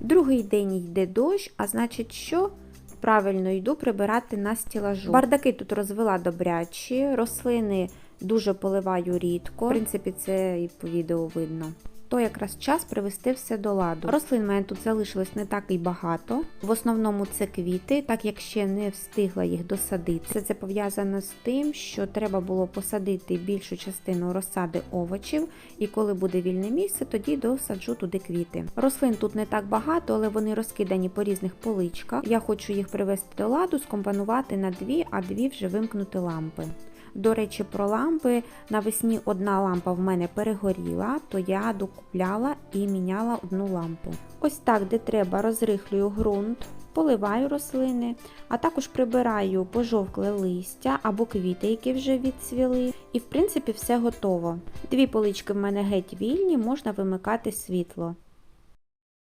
Другий день йде дощ, а значить, що правильно йду прибирати на стілажу. Бардаки тут розвела добрячі, рослини дуже поливаю рідко. В принципі, це і по відео видно. То якраз час привести все до ладу. Рослин в мене тут залишилось не так і багато. В основному це квіти, так як ще не встигла їх досадити. Все це пов'язано з тим, що треба було посадити більшу частину розсади овочів, і коли буде вільне місце, тоді досаджу туди квіти. Рослин тут не так багато, але вони розкидані по різних поличках. Я хочу їх привести до ладу, скомпонувати на дві, а дві вже вимкнути лампи. До речі, про лампи навесні одна лампа в мене перегоріла, то я докупляла і міняла одну лампу. Ось так, де треба, розрихлюю ґрунт, поливаю рослини, а також прибираю пожовкле листя або квіти, які вже відцвіли. І в принципі все готово. Дві полички в мене геть вільні, можна вимикати світло.